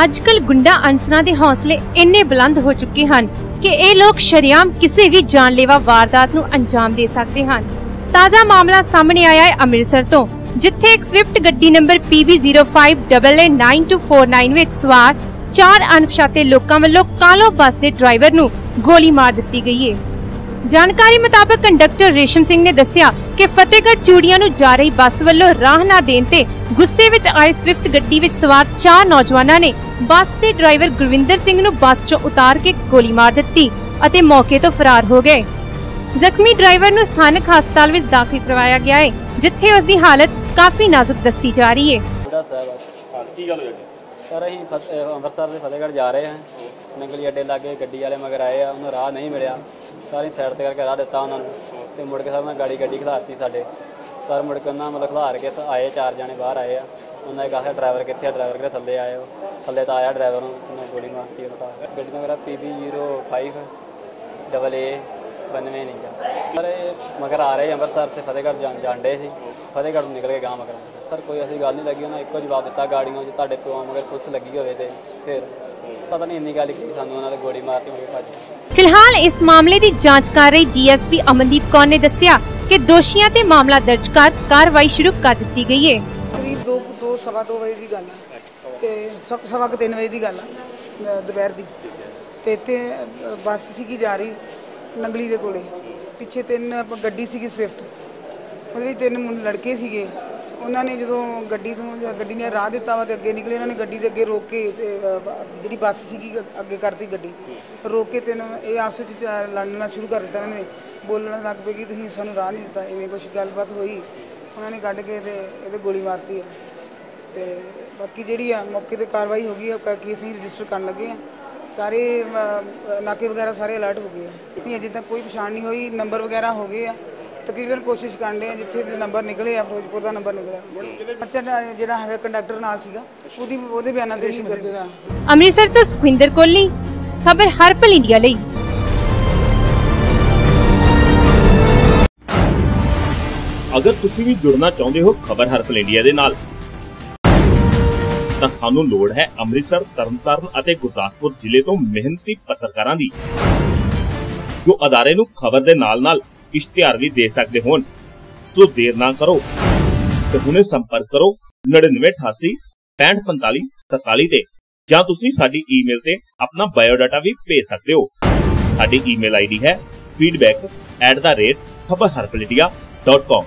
ਅੱਜਕੱਲ ਗੁੰਡਾ ਅਨਸਰਾਂ ਦੇ ਹੌਸਲੇ ਇੰਨੇ ਬੁਲੰਦ ਹੋ ਚੁੱਕੇ ਹਨ ਕਿ ਇਹ ਲੋਕ ਸ਼ਰੇਆਮ ਕਿਸੇ ਵੀ ਜਾਨਲੇਵਾ ਵਾਰਦਾਤ ਨੂੰ ਅੰਜਾਮ ਦੇ ਸਕਦੇ ਹਨ। ਤਾਜ਼ਾ ਮਾਮਲਾ ਸਾਹਮਣੇ ਆਇਆ ਹੈ ਅੰਮ੍ਰਿਤਸਰ ਤੋਂ, ਜਿੱਥੇ ਇੱਕ ਸਵਿਫਟ ਗੱਡੀ ਨੰਬਰ PB05AA9249 ਵਿੱਚ ਸਵਾਰ ਚਾਰ ਅਣਪਛਾਤੇ ਲੋਕਾਂ ਵੱਲੋਂ ਕਾਲੋ ਬੱਸ ਦੇ ਡਰਾਈਵਰ ਨੂੰ ਗੋਲੀ ਮਾਰ ਦਿੱਤੀ ਗਈ ਹੈ। ਜਾਣਕਾਰੀ ਮੁਤਾਬਕ ਕੰਡਕਟਰ ਰੇਸ਼ਮ ਸਿੰਘ ਨੇ ਦੱਸਿਆ ਕਿ ਫਤਿਹਗੜ੍ਹ ਚੂੜੀਆਂ ਨੂੰ ਜਾ ਰਹੀ ਬੱਸ ਵੱਲੋਂ ਰਾਹ ਨਾ ਦੇਣ ਤੇ ਗੁੱਸੇ ਵਿੱਚ ਆਏ ਸਵਿਫਟ ਗੱਡੀ ਵਿੱਚ ਸਵਾਰ ਚਾਰ ਨੌਜਵਾਨਾਂ ਨੇ ਬੱਸ ਦੇ ਡਰਾਈਵਰ ਗੁਰਵਿੰਦਰ ਸਿੰਘ ਨੂੰ ਬੱਸ 'ਚੋਂ ਉਤਾਰ ਕੇ ਗੋਲੀ ਮਾਰ ਦਿੱਤੀ ਅਤੇ ਮੌਕੇ ਤੋਂ ਫਰਾਰ ਹੋ ਗਏ। ਜ਼ਖਮੀ ਡਰਾਈਵਰ ਨੂੰ ਸਥਾਨਕ ਹਸਪਤਾਲ ਵਿੱਚ ਦਾਖਲ ਕਰਵਾਇਆ ਗਿਆ ਹੈ ਜਿੱਥੇ ਉਸ ਦੀ ਹਾਲਤ ਕਾਫੀ ਨਾਜ਼ੁਕ ਦੱਸੀ ਜਾ ਰਹੀ ਹੈ। ਬੁੱਢਾ ਸਾਹਿਬ ਆ। ਹਾਂ ਕੀ ਗੱਲ ਹੋਈ ਅੱਗੇ ਸਰ ਅਸੀਂ ਫਤ- ਅਹ ਅੰਮ੍ਰਿਤਸਰ ਦੇ ਫਤਿਹਗੜ੍ਹ ਜਾ ਰਹੇ ਹਾਂ। ਨੰਗਲੀ ਅੱਡੇ ਲਾਗੇ ਗੱਡੀ ਵਾਲੇ ਮਗਰ ਆਏ ਆ ਉਹਨੂੰ ਰਾਹ ਨਹੀਂ ਮਿਲਿਆ। ਸਾਰੀ ਸਾਈਡ ਤੇ ਕਰਕੇ ਰਾਹ ਦਿੱਤਾ ਉਹਨਾਂ ਨੂੰ ਤੇ ਮੁੜ ਕੇ ਸਰ ਉਹਨਾਂ ਗਾੜੀ ਗੱਡੀ ਖਿਲਾਰਤੀ ਸਾਡੇ। ਸਰ ਮੁੜ ਕੇ ਉਹਨਾਂ ਮਤਲਬ ਖਿਲਾਰ ਕੇ ਤਾਂ ਆਏ, ਚਾਰ ਜਣੇ ਬਾਹਰ ਆਏ ਆ। ਉਹਨਾਂ ਨੇ ਕਿਹਾ ਡਰਾਈਵਰ ਕਿੱਥੇ ਆ? ਡਰਾਈਵਰ ਕਿਹੜੇ ਥੱਲੇ ਆਏ ਹੋ? ਥੱਲੇ ਤਾਂ ਆਇਆ ਡਰਾਈਵਰ ਨੂੰ ਮੈਂ ਗੋਲੀ ਮਾਰਤੀ ਉਹਨੂੰ ਤਾਂ। ਗੱਡੀ ਦਾ ਮੇਰਾ PB05 ਡਬਲ ਏ 92 ਨਹੀਂ ਗਾ ਸਰ ਇਹ ਮਗਰ ਆ ਰਹੇ ਅੰਮ੍ਰਿਤਸਰ ਤੇ ਫਤਿਹਗੜ੍ਹ ਜਾਣ ਜਾਂਦੇ ਸੀ। ਫਤਿਹਗੜ੍ਹ ਨੂੰ ਨਿਕਲ ਕੇ ਗਾਂ ਮਗਰ। ਸਰ ਕੋਈ ਐਸੀ ਗੱਲ ਨਹੀਂ ਲੱਗੀ, ਉਹਨਾਂ ਇੱਕੋ ਜਵਾਬ ਦਿੱਤਾ, ਗਾੜੀਆਂ ਜੇ ਤੁਹਾਡੇ ਪਿਓ ਮਗਰ ਪੁਲਿਸ ਲੱਗੀ ਹੋਵੇ ਤੇ ਫਿਰ ਪਤਾ ਨਹੀਂ ਇੰਨੀ ਗੱਲ ਕੀ ਸਾਨੂੰ ਉਹਨਾਂ ਨੇ ਗੋਲੀ ਮਾਰਤੀ ਮੁੜ ਕੇ ਭੱਜ ਫਿਲਹਾਲ ਇਸ ਮਾਮਲੇ ਦੀ ਜਾਂਚ ਕਰ ਰਹੀ ਡੀਐਸਪੀ ਅਮਨਦੀਪ ਕੌਰ ਨੇ ਦੱਸਿਆ ਕਿ ਦੋਸ਼ੀਆਂ ਤੇ ਮਾਮਲਾ ਦਰਜ ਕਰ ਕਾਰਵਾਈ ਸ਼ੁਰੂ ਕਰ ਦਿੱਤੀ ਗਈ ਹੈ। ਕਰੀਬ ਦੋ ਦੋ ਸਵਾ ਦੋ ਵਜੇ ਦੀ ਗੱਲ ਹੈ ਤੇ ਸਵਾ ਕੁ ਤਿੰਨ ਵਜੇ ਦੀ ਗੱਲ ਹੈ ਦੁਪਹਿਰ ਦੀ। ਤੇ ਇੱਥੇ ਬੱਸ ਸੀਗੀ ਜਾ ਰਹੀ ਨੰਗਲੀ ਦੇ ਕੋਲੇ। ਪਿੱਛੇ ਤਿੰਨ ਗੱਡੀ ਸੀਗੀ ਸਵਿਫਟ। ਉਹਦੇ ਵਿੱਚ ਤਿੰਨ ਮੁੰ- ਲੜਕੇ ਸੀਗੇ। ਉਹਨਾਂ ਨੇ ਜਦੋਂ ਗੱਡੀ ਨੂੰ ਗੱਡੀ ਨੇ ਰਾਹ ਦਿੱਤਾ ਵਾ ਤੇ ਅੱਗੇ ਨਿਕਲੇ, ਉਹਨਾਂ ਨੇ ਗੱਡੀ ਦੇ ਅੱਗੇ ਰੋਕ ਕੇ ਤੇ ਜਿਹੜੀ ਬੱਸ ਸੀਗੀ ਅੱਗੇ ਕਰਤੀ ਗੱਡੀ। ਰੋਕ ਕੇ ਤਿੰਨ, ਇਹ ਆਪਸ ਵਿੱਚ ਚ- ਲੜਨਾ ਸ਼ੁਰੂ ਕਰ ਦਿੱਤਾ ਇਹਨਾਂ ਨੇ। ਬੋਲਣ ਲੱਗ ਪਏ ਕਿ ਤੁਸੀਂ ਸਾਨੂੰ ਰਾਹ ਨਹੀਂ ਦਿੱਤਾ, ਇਵੇਂ ਕੁਝ ਗੱਲਬਾਤ ਹੋਈ। ਉਹਨਾਂ ਨੇ ਕੱਢ ਕੇ ਤੇ ਇਹਦੇ ਗੋਲੀ ਮਾਰਤੀ ਆ। ਤੇ ਬਾਕੀ ਜਿਹੜੀ ਆ, ਮੌਕੇ ਤੇ ਕਾਰਵਾਈ ਹੋ ਗਈ ਹੈ ਕ- ਕੇਸ ਅਸੀਂ ਰਜਿਸਟਰ ਕਰਨ ਲੱਗੇ ਆ। ਸਾਰੇ ਨਾਕੇ ਵਗੈਰਾ ਸਾਰੇ ਅਲਰਟ ਹੋ ਗਏ ਆ। ਨਹੀਂ, ਅਜੇ ਤੱਕ ਕੋਈ ਪਛਾਣ ਨਹੀਂ ਹੋਈ, ਨੰਬਰ ਵਗੈਰਾ ਹੋ ਗਏ ਆ। ਤਕਰੀਬਨ ਕੋਸ਼ਿਸ਼ ਕਰਨ ਦੇ ਆ ਜਿੱਥੇ ਦੇ ਨੰਬਰ ਨਿਕਲੇ ਆ ਫਿਰੋਜ਼ਪੁਰ ਦਾ ਨੰਬਰ ਨਿਕਲਿਆ। ਬੱਚਾ ਜਿਹੜਾ ਹੈਗਾ ਕੰਡਕਟਰ ਨਾਲ ਸੀਗਾ ਉਹਦੀ ਉਹਦੇ ਬਿਆਨਾਂ ਤੇ ਹੀ ਕਰਜੇਗਾ ਅੰਮ੍ਰਿਤਸਰ ਤੋਂ ਸੁਖਵਿੰਦਰ ਕੋਹਲੀ ਖਬਰ ਹਰਪਲ ਇੰਡੀਆ ਲਈ। ਅਗਰ ਤੁਸੀਂ ਵੀ ਜੁੜਨਾ ਚਾਹੁੰਦੇ ਹੋ ਖਬਰ ਹਰਪਲ ਇੰਡੀਆ ਦੇ ਨਾਲ ਤਾਂ ਸਾਨੂੰ ਲੋੜ ਹੈ ਅੰਮ੍ਰਿਤਸਰ ਤਰਨਤਾਰਨ ਅਤੇ ਗੁਰਦਾਸਪੁਰ ਜ਼ਿਲ੍ਹੇ ਤੋਂ ਮਿਹਨਤੀ ਪੱਤਰਕਾਰਾਂ ਦੀ ਜੋ ਅਦਾਰੇ ਨੂੰ ਖਬਰ ਦੇ ਨਾਲ-ਨਾਲ ਇਸ਼ਤਿਹਾਰ ਵੀ ਦੇ ਸਕਦੇ ਹੋ ਸੋ ਦੇਰ ਨਾ ਕਰੋ। ਤੇ ਹੁਣੇ ਸੰਪਰਕ ਕਰੋ 9988 6545 47 ਤੇ, ਜਾਂ ਤੁਸੀਂ ਸਾਡੀ ਈਮੇਲ ਤੇ ਆਪਣਾ ਬਾਇਓਡਾਟਾ ਵੀ ਭੇਜ ਸਕਦੇ ਹੋ। ਸਾਡੀ ਈਮੇਲ ਆਈਡੀ ਹੈ feedback@khabarharpalindia.com